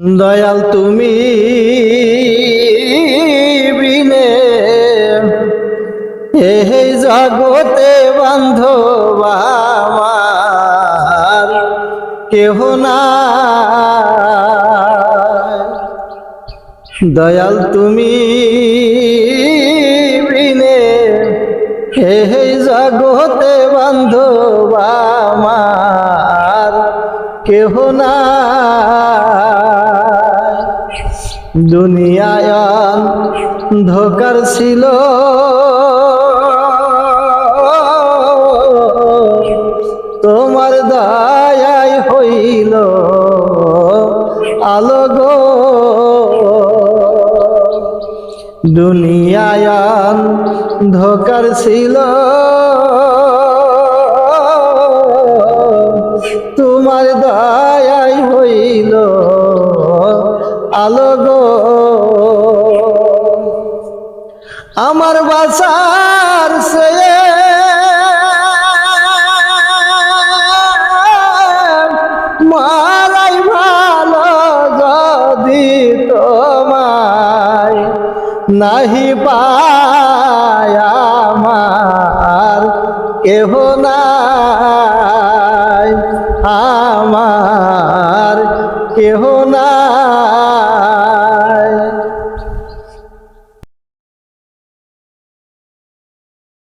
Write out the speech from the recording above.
দয়াল তুমি বিনে এই জগতে বান্ধব আমার, কেহ না দয়াল তুমি বিনে এই জগতে বান্ধব আমার, কেহ না দুনিয়ায় ধোকার ছিল। তোমার দয়াই হইল আলো গো। দুনিয়ায় ধোকার ছিল। আলো গো। আমার বাসার সে মারাই ভালো যদি তোমায় নাহি পায় আমার, কেহ নাই। আমার কেহ নাই।